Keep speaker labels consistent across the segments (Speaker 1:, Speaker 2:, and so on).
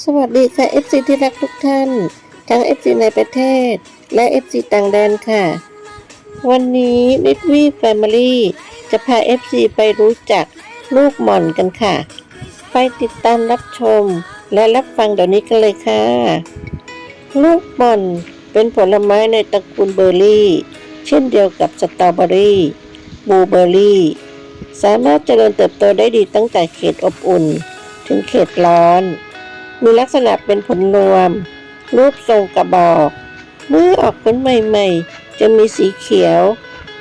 Speaker 1: สวัสดีค่ะ FC ที่รักทุกท่าน ทั้ง FC ในประเทศ และ FC ต่างแดนค่ะ วันนี้นิดวีแฟมิลี่จะพา FC ไปรู้จักลูกหม่อนกันค่ะ ไปติดตามรับชมและรับฟังเดี๋ยวนี้กันเลยค่ะ ลูกหม่อนเป็นผลไม้ในตระกูลเบอร์รี่ เช่นเดียวกับสตรอเบอรี่บลูเบอร์รี่ สามารถเจริญเติบโตได้ดีตั้งแต่เขตอบอุ่น ถึงเขตร้อน มีลักษณะเป็นผลรวม รูปทรงกระบอก เมื่อออกผลใหม่ๆ จะมีสีเขียว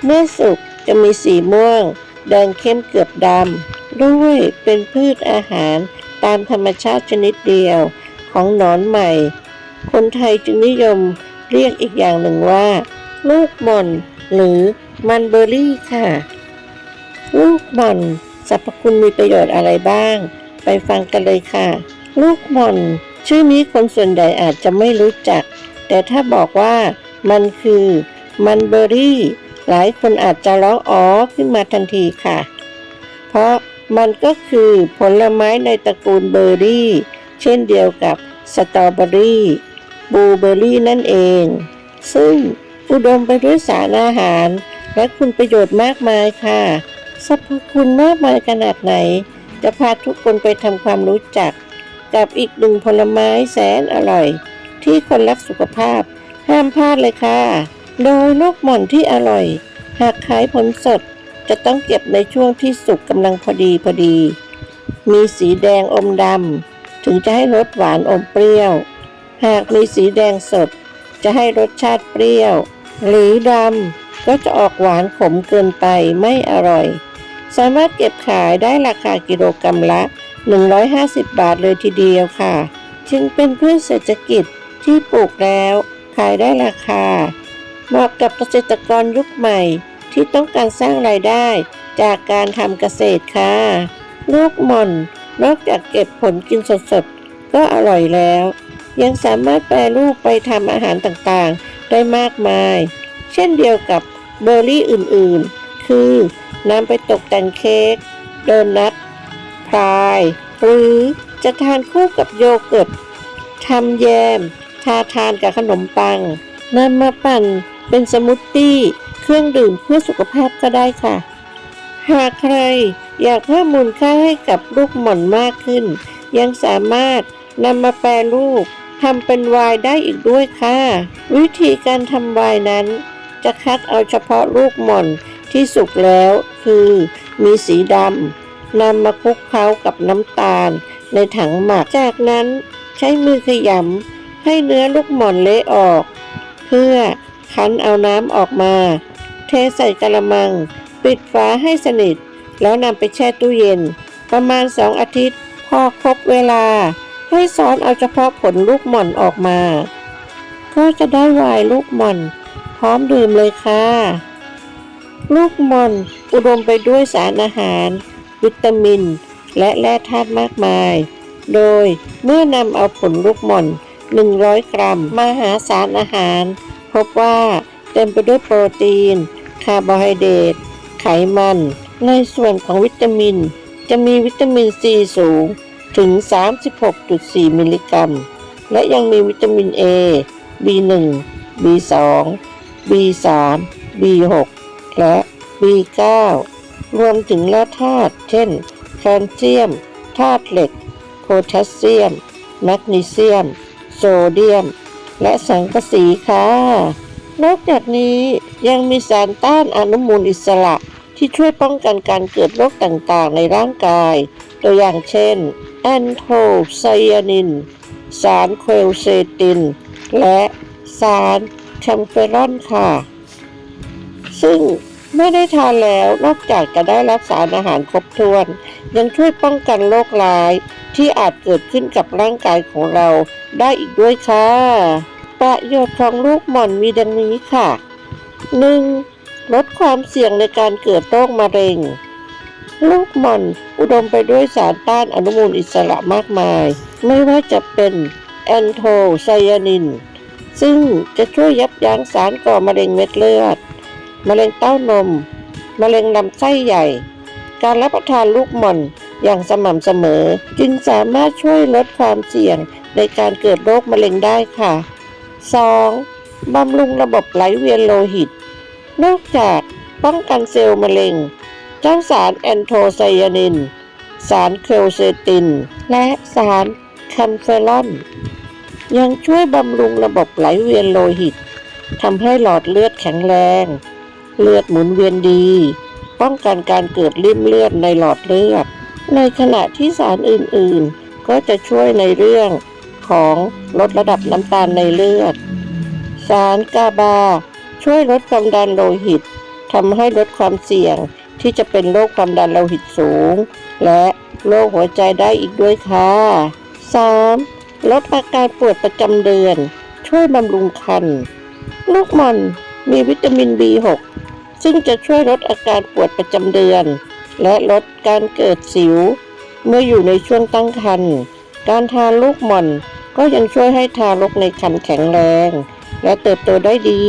Speaker 1: เมื่อสุกจะมีสีม่วง แดงเข้มเกือบดำด้วยเป็นพืชอาหารตามธรรมชาติชนิดเดียวของหนอนใหม่ คนไทยจึงนิยมเรียกอีกอย่างหนึ่งว่า ลูกม่อนหรือมันเบอร์รี่ค่ะ ลูกม่อนสรรพคุณมีประโยชน์อะไรบ้าง ไปฟังกันเลยค่ะ ลูกหม่อน ชื่อนี้คนส่วนใหญ่อาจจะไม่รู้จัก แต่ถ้าบอกว่ามันคือ มันเบอร์รี่ หลายคนอาจจะร้องอ๋อขึ้นมาทันทีค่ะ เพราะมันก็คือผลไม้ในตระกูลเบอร์รี่ เช่นเดียวกับสตรอเบอรี่บลูเบอร์รี่นั่นเอง ซึ่งอุดมไปด้วยสารอาหาร และคุณประโยชน์มากมายค่ะสรรพคุณมากมายขนาดไหน จะพาทุกคนไปทำความรู้จัก กับอีกหนึ่งผลไม้แสนอร่อย ที่คนรักสุขภาพ ห้ามพลาดเลยค่ะ โดยลูกหม่อนที่อร่อย หากขายผลสดจะต้องเก็บในช่วงที่สุกกำลังพอดีพอดี มีสีแดงอมดำถึงจะให้รสหวานอมเปรี้ยว หากมีสีแดงสด จะให้รสชาติเปรี้ยว หรือดำก็จะออกหวานขมเกินไปไม่อร่อย สามารถเก็บขายได้ราคากิโลกรรัมละ 150 บาทเลยทีเดียวค่ะ จึงเป็นพืชเศรษฐกิจที่ปลูกแล้วขายได้ราคา เหมาะกับเกษตรกรยุคใหม่ ที่ต้องการสร้างรายได้จากการทำเกษตรค่ะ ลูกหม่อนนอกจากเก็บผลกินสดๆ ก็อร่อยแล้ว ยังสามารถแปรรูปไปทำอาหารต่างๆ ได้มากมาย เช่นเดียวกับเบอร์รี่อื่นๆ คือ นำไปตกแต่งเค้ก โดนัท พาย หรือจะทานคู่กับโยเกิร์ตทำแยม ทาทานกับขนมปังนำมาปั่นเป็นสมูทตี้ เครื่องดื่มเพื่อสุขภาพก็ได้ค่ะ หากใครอยากเพิ่มมูลค่าให้กับลูกหม่อนมากขึ้น ยังสามารถนำมาแปรรูปทำเป็นไวน์ได้อีกด้วยค่ะ วิธีการทำไวน์นั้น จะคัดเอาเฉพาะลูกหม่อนที่สุกแล้ว คือมีสีดำ นำมาคลุกเคล้ากับน้ำตาล ในถังหมัก จากนั้นใช้มือขยำให้เนื้อลูกหม่อนเละออก เพื่อคั้นเอาน้ำออกมา เทใส่กระมัง ปิดฝาให้สนิท แล้วนำไปแช่ตู้เย็น ประมาณสองอาทิตย์ พอครบเวลา ให้ซ้อนเอาเฉพาะผลลูกหม่อนออกมา ก็จะได้วน์ลูกหม่อน พร้อมดื่มเลยค่ะ ลูกหม่อนอุดมไปด้วยสารอาหาร วิตามิน และแร่ธาตุมากมาย โดยเมื่อนำเอาผลลูกหม่อน 100 กรัม มาหาสารอาหาร พบว่าเต็มไปด้วยโปรตีน คาร์โบไฮเดรต ไขมัน ในส่วนของวิตามิน จะมีวิตามินซีสูงถึง 36.4 มิลลิกรัม และยังมีวิตามิน A B1 B2 B3 B6 และ B9 รวมถึงแร่ธาตุเช่น แคลเซียมธาตุเหล็ก โพแทสเซียม แมกนีเซียม โซเดียม และสังกะสีค่ะ นอกจากนี้ยังมีสารต้านอนุมูลอิสระที่ช่วยป้องกันการเกิดโรคต่างๆ ในร่างกาย ตัวอย่างเช่น แอนโทไซยานิน สารเคลเซติน และสารแคมเฟรอนค่ะ ซึ่ง เมื่อได้ทานแล้วนอกจากจะได้รับสารอาหารครบถ้วน ยังช่วยป้องกันโรคร้าย ที่อาจเกิดขึ้นกับร่างกายของเราได้อีกด้วยค่ะ ประโยชน์ของลูกหม่อนมีดังนี้ค่ะ 1. ลดความเสี่ยงในการเกิดโรคมะเร็ง ลูกหม่อนอุดมไปด้วยสารต้านอนุมูลอิสระมากมาย ไม่ว่าจะเป็นแอนโทไซยานิน ซึ่งจะช่วยยับยั้งสารก่อมะเร็งเม็ดเลือด มะเร็งเต้านม มะเร็งลำไส้ใหญ่ การรับประทานลูกหม่อนอย่างสม่ำเสมอ จึงสามารถช่วยลดความเสี่ยงในการเกิดโรคมะเร็งได้ค่ะ 2. บำรุงระบบไหลเวียนโลหิต นอกจากป้องกันเซลล์มะเร็ง เจ้าสารแอนโทไซยานิน สารเคลเซติน และสารคัมเฟลอน ยังช่วยบำรุงระบบไหลเวียนโลหิตทำให้หลอดเลือดแข็งแรง เลือดหมุนเวียนดี ป้องกันการเกิดริ่มเลือดในหลอดเลือด ในขณะที่สารอื่นๆ ก็จะช่วยในเรื่องของลดระดับน้ำตาลในเลือด สารกาบา ช่วยลดความดันโลหิตทำให้ลดความเสี่ยงที่จะเป็นโรคความดันโลหิตสูง และโรคหัวใจได้อีกด้วยค่ะ 3. ลดอาการปวดประจำเดือน ช่วยบำรุงคัน ลูกม่อนมีวิตามิน B6 ซึ่งจะช่วยลดอาการปวดประจำเดือน และลดการเกิดสิว เมื่ออยู่ในช่วงตั้งครรภ์การทานลูกหม่อนก็ยังช่วยให้ทารกในครรภ์แข็งแรง และเติบโตได้ดี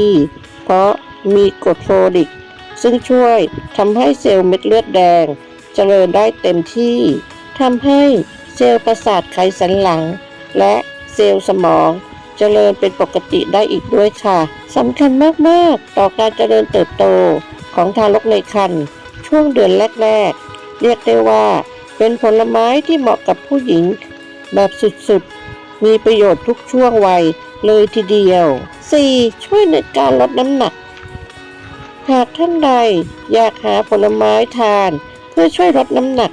Speaker 1: เพราะมีกรดโฟลิก ซึ่งช่วยทำให้เซลล์เม็ดเลือดแดง เจริญได้เต็มที่ทำให้เซลล์ประสาทไขสันหลัง และเซลล์สมอง เจริญเป็นปกติได้อีกด้วยค่ะสำคัญมากๆ ต่อการเจริญเติบโตของทารกในครรภ์ช่วงเดือนแรกๆ เรียกได้ว่าเป็นผลไม้ที่เหมาะกับผู้หญิงแบบสุดๆ มีประโยชน์ทุกช่วงวัยเลยทีเดียว 4. ช่วยในการลดน้ำหนัก หากท่านใดอยากหาผลไม้ทาน เพื่อช่วยลดน้ำหนัก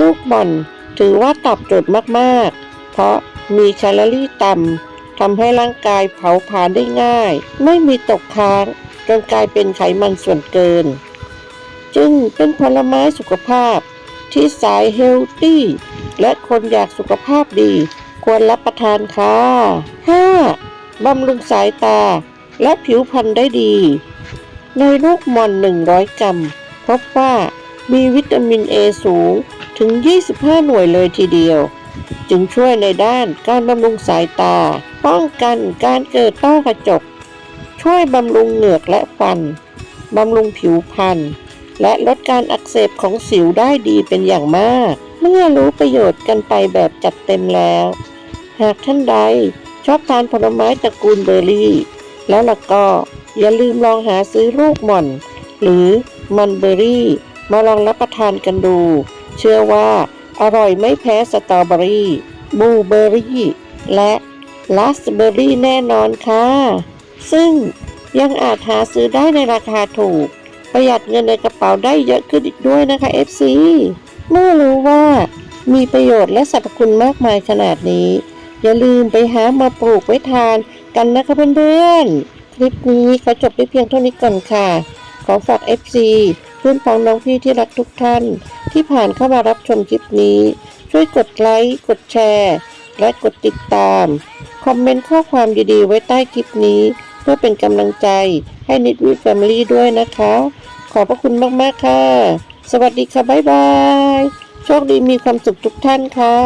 Speaker 1: ลูกบอลถือว่าตอบโจทย์มากๆ เพราะมีแคลอรี่ต่ำ ทำให้ร่างกายเผาผลาญได้ง่าย ไม่มีตกค้างจนกลายเป็นไขมันส่วนเกิน จึงเป็นผลไม้สุขภาพที่สายเฮลตี้และคนอยากสุขภาพดี ควรรับประทานค่ะ 5. บำรุงสายตาและผิวพรรณได้ดี ในลูกมอน 100 กรัม พบว่ามีวิตามิน A สูงถึง 25 หน่วยเลยทีเดียว จึงช่วยในด้านการบำรุงสายตา ป้องกันการเกิดต้อกระจก ช่วยบำรุงเหงือกและฟัน บำรุงผิวพรรณและลดการอักเสบของสิวได้ดีเป็นอย่างมาก เมื่อรู้ประโยชน์กันไปแบบจัดเต็มแล้ว หากท่านใดชอบทานผลไม้ตระกูลเบอร์รี่ แล้วล่ะก็อย่าลืมลองหาซื้อลูกหม่อน หรือมันเบอร์รี่ มาลองรับประทานกันดู เชื่อว่าอร่อยไม่แพ้สตรอเบอรี่บลูเบอร์รี่ และ ลาสเบอร์รี่แน่นอนค่ะ ซึ่งยังอาจหาซื้อได้ในราคาถูก ประหยัดเงินในกระเป๋าได้เยอะขึ้นอีกด้วยนะคะ FC เมื่อรู้ว่ามีประโยชน์และสรรพคุณมากมายขนาดนี้ อย่าลืมไปหามาปลูกไว้ทานกันนะคะเพื่อนๆ คลิปนี้ขอจบไปเพียงเท่านี้ก่อนค่ะ ขอฝาก FC เพื่อนพ้องน้องพี่ที่รักทุกท่าน ที่ผ่านเข้ามารับชมคลิปนี้ ช่วยกดไลค์ กดแชร์ และกดติดตาม คอมเมนต์ข้อความดีๆ ไว้ใต้คลิปนี้ เพื่อเป็นกำลังใจให้นิดวิแฟมิลี่ด้วยนะคะ ขอบพระคุณมากๆค่ะ สวัสดีค่ะ บ๊ายบาย โชคดีมีความสุขทุกท่านค่ะ